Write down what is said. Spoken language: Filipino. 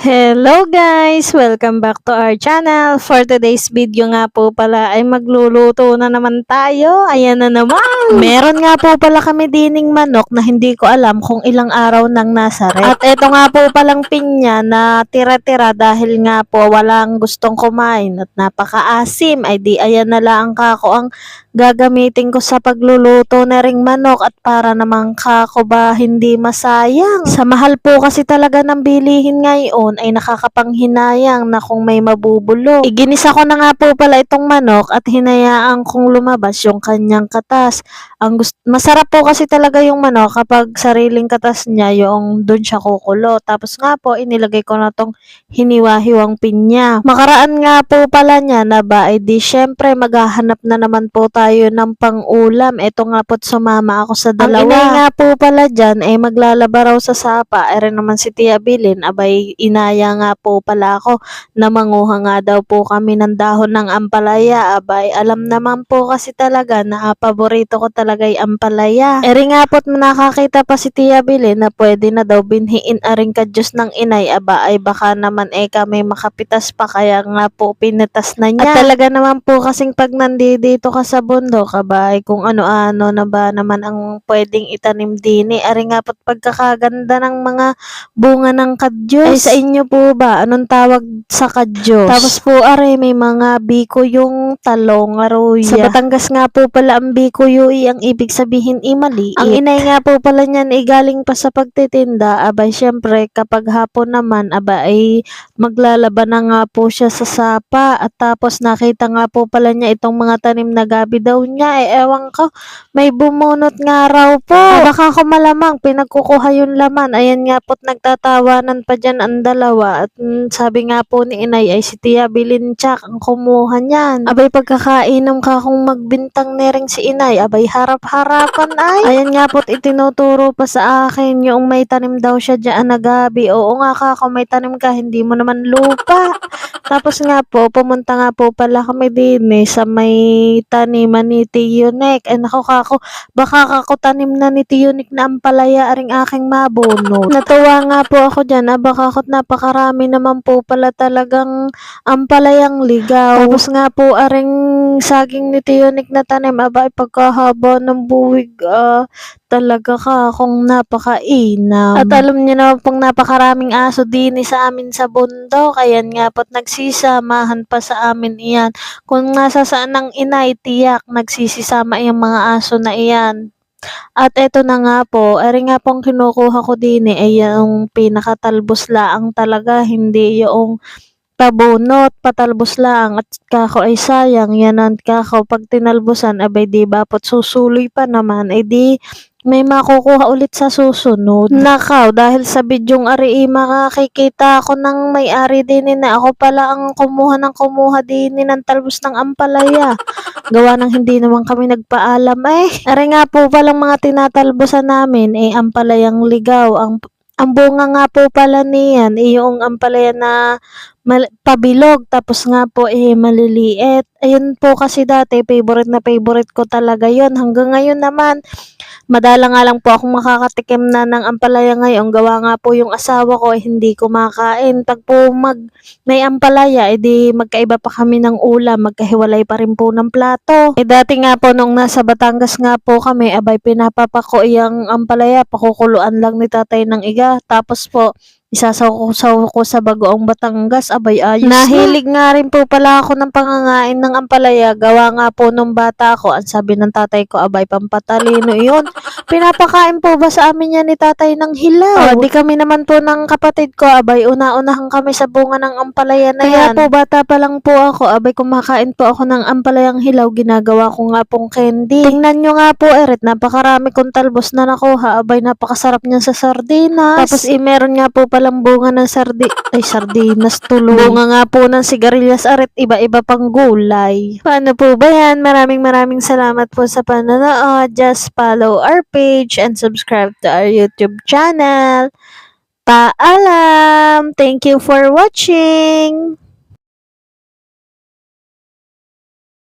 Hello guys! Welcome back to our channel. For today's video nga po pala ay magluluto na naman tayo. Ayan na naman! Meron nga po pala kami dining manok na hindi ko alam kung ilang araw nang nasa rep. At ito nga po palang pinya na tira-tira dahil nga po walang gustong kumain at napakaasim. Ay di ayan na lang kako ang gagamitin ko sa pagluluto na ring manok at para naman kako ba hindi masayang. Sa mahal po kasi talaga ng bilihin ngayon ay nakakapanghinayang na kung may mabubulok. Iginisa ko na nga po pala itong manok at hinayaan kong lumabas yung kanyang katas. Ang gust- masarap po kasi talaga yung manok kapag sariling katas niya yung doon siya kukulo. Tapos nga po inilagay ko na tong hiniwa-hiwang pinya. Makaraan nga po pala niya na ba, eh di syempre maghahanap na naman po tayo ng pang-ulam. Ito nga po't sumama ako sa dalawa. Ang inay nga po pala dyan, eh maglalaba raw sa sapa. Eh rin naman si Tia Bilin, abay inaya nga po pala ako na manguha nga daw po kami ng dahon ng ampalaya. Abay, alam naman po kasi talaga na paborito ko talaga yung ampalaya. Eh rin nga po't nakakita pa si Tia Bilin na pwede na daw binhiin aring kadyos ng inay. Aba, ay baka naman eh kami makapitas pa kaya nga po pinitas na niya. At talaga naman po kasing pag nandito ka sa bundok, abay kung ano-ano na ba naman ang pwedeng itanim din eh. Ari nga po't pagkakaganda ng mga bunga ng kadyos. Ay sa inyo po ba, anong tawag sa kadyos? Tapos po are may mga biko yung talong, aruya. Sa Batangas nga po pala ang biko yui, ang ibig sabihin i maliit. Ang inay nga po pala niyan ay galing pa sa pagtitinda, abay syempre kapag hapon naman, aba ay maglalaba na nga po siya sa sapa. At tapos nakita nga po pala niya itong mga tanim na gabi daw niya. Eh ewan ko may bumunot nga raw po. Ah, baka ko malamang pinagkukuha yung laman. Ayan nga po't nagtatawanan pa dyan ang dalawa. At mm, sabi nga po ni inay ay si Tia Bilinchak ang kumuha niyan. Abay pagkakainom ka kung magbintang nering si inay. Abay harap-harapan ay ayan nga po't itinuturo pa sa akin yung may tanim daw siya dyan na gabi oo nga ka kung may tanim ka hindi mo naman lupa tapos nga po, pumunta nga po pala kami din eh, sa may taniman ni Tio Nick. Ay nako kako, baka kako tanim na ni Tio Nick na ampalaya aring aking mabuno. Natuwa nga po ako dyan, ah, baka ako't napakarami naman po pala talagang ampalayang ligaw. Tapos nga po aring saging ni Tio Nick na tanim, aba ay pagkahaba ng buwig, ah, talaga ka kung napakainam. At alam niyo na pong napakaraming aso din eh sa amin sa bundok. Ayan nga po't nagsisamahan pa sa amin iyan. Kung nasa saan ang inay, tiyak nagsisisama yung mga aso na iyan. At eto na nga po, eri nga pong kinukuha ko din eh, ay yung pinakatalbos laang talaga, hindi yung pabunot, patalbos lang at kako ay sayang, yan ang kako pag tinalbosan, abay di ba pot susuloy pa naman, ay di may makukuha ulit sa susunod. Nakaw, dahil sa bidyong ari makakikita ako ng may-ari din na ako pala ang kumuha ng kumuha din ng talbos ng ampalaya. Gawa ng hindi naman kami nagpaalam eh. Ari nga po palang mga tinatalbosan namin eh ampalayang ligaw. Ang ang bunga nga po pala niyan, eh, yung ampalaya na mal- pabilog, tapos nga po eh maliliit. Ayun po kasi dati, favorite na favorite ko talaga yon Hanggang ngayon naman, madala nga lang po akong makakatikim na ng ampalaya ngayon. Gawa nga po yung asawa ko, eh, hindi kumakain. Pag po mag, may ampalaya, edi magkaiba pa kami ng ulam, magkahiwalay pa rin po ng plato. Eh dati nga po nung nasa Batangas nga po kami, abay pinapapako yung ampalaya, pakukuluan lang ni tatay ng iga. Tapos po, isasaw ko sa bagoong Batangas, abay ayos Nahilig nga rin po pala ako ng pangangain ng ampalaya, gawa nga po nung bata ako, ang sabi ng tatay ko, abay pampatalino yun. Pinapakain po ba sa amin yan ni tatay ng hilaw? O, di kami naman po ng kapatid ko, abay una-unahan kami sa bunga ng ampalaya na yan. Kaya po bata pa lang po ako, abay kumakain po ako ng ampalayang hilaw, ginagawa ko nga pong candy. Tingnan nyo nga po, Eret, napakarami kong talbos na nakuha, abay napakasarap niyan sa sardinas. Tapos eh, meron nga po palang bunga ng sardi ay sardinas tuloy. Bunga nga po ng sigarilyas aret iba-iba pang gulay. Paano po ba yan? Maraming maraming salamat po sa panonood. Just follow our page and subscribe to our YouTube channel. Paalam! Thank you for watching!